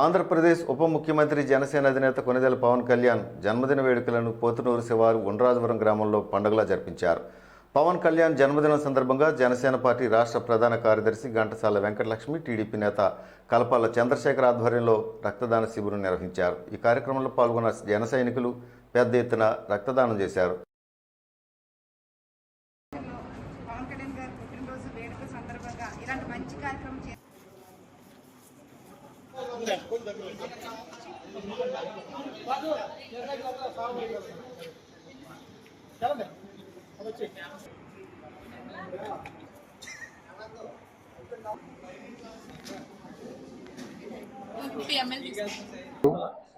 ఆంధ్రప్రదేశ్ ఉప ముఖ్యమంత్రి జనసేన అధినేత కొనిదెల పవన్ కళ్యాణ్ జన్మదిన వేడుకలను పోతునూరు శివారు ఉండ్రాజవరం గ్రామంలో పండుగలా జరిపించారు. పవన్ కళ్యాణ్ జన్మదినం సందర్భంగా జనసేన పార్టీ రాష్ట్ర ప్రధాన కార్యదర్శి ఘంటసాల వెంకటలక్ష్మి టీడీపీ నేత కలపాల చంద్రశేఖర్ ఆధ్వర్యంలో రక్తదాన శిబిరం నిర్వహించారు. ఈ కార్యక్రమంలో పాల్గొన్న జన సైనికులు పెద్ద ఎత్తున రక్తదానం చేశారు. ఇలాంటి మంచి కార్యక్రమం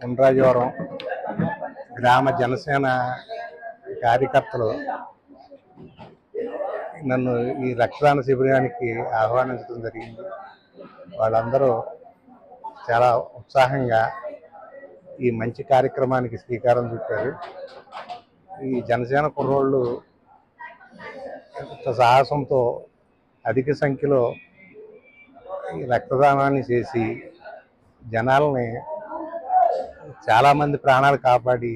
ఉండ్రాజవరం గ్రామ జనసేన కార్యకర్తలు నన్ను ఈ రక్తదాన శిబిరానికి ఆహ్వానించడం జరిగింది. వాళ్ళందరూ చాలా ఉత్సాహంగా ఈ మంచి కార్యక్రమానికి శ్రీకారం చుట్టారు. ఈ జనసేన కుర్రోళ్ళు సాహసంతో అధిక సంఖ్యలో ఈ రక్తదానాన్ని చేసి జనాలని చాలామంది ప్రాణాలు కాపాడి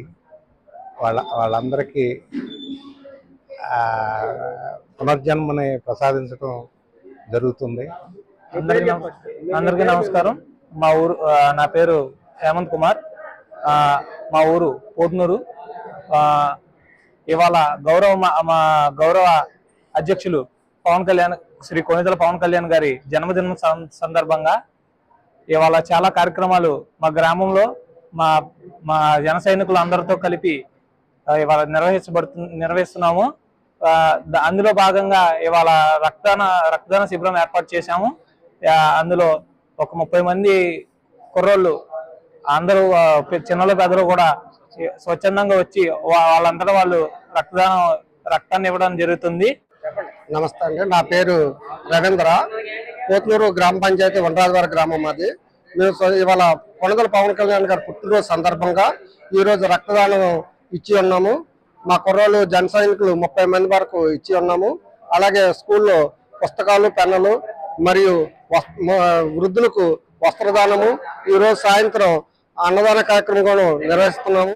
వాళ్ళ వాళ్ళందరికీ పునర్జన్మని ప్రసాదించడం జరుగుతుంది. అందరికీ నమస్కారం. మా ఊరు నా పేరు హేమంత్ కుమార్. మా ఊరు పోట్నూరు ఇవాళ గౌరవ మా- మా గౌరవ అధ్యక్షులు పవన్ కళ్యాణ్ శ్రీ కొనితల పవన్ కళ్యాణ్ గారి జన్మదినం సందర్భంగా ఇవాళ చాలా కార్యక్రమాలు మా గ్రామంలో మా మా జన సైనికులు అందరితో కలిపి ఇవాళ నిర్వహించబడుతు నిర్వహిస్తున్నాము. అందులో భాగంగా ఇవాళ రక్తదాన రక్తదాన శిబిరం ఏర్పాటు చేశాము. అందులో ఒక ముప్పై మంది కుర్రోళ్ళు అందరూ చిన్నలు పెద్దలు కూడా స్వచ్ఛందంగా వచ్చి వాళ్ళందరూ వాళ్ళంతటా వాళ్ళు రక్తదానం రక్తాన్ని ఇవ్వడం జరుగుతుంది. నమస్తే అండి. నా పేరు రవీంద్ర. కోతులూరు గ్రామ పంచాయతీ వనరాజవారి గ్రామం అది మేము ఇవాళ కొనగల పవన్ కళ్యాణ్ గారి పుట్టినరోజు సందర్భంగా ఈరోజు రక్తదానం ఇచ్చి ఉన్నాము. మా కుర్రోళ్ళు జన సైనికులు ముప్పై మంది వరకు ఇచ్చి ఉన్నాము. అలాగే స్కూల్లో పుస్తకాలు పెన్నులు మరియు వృద్ధులకు వస్త్రదానము. ఈరోజు సాయంత్రం అన్నదాన కార్యక్రమం కూడా నిర్వహిస్తున్నాము.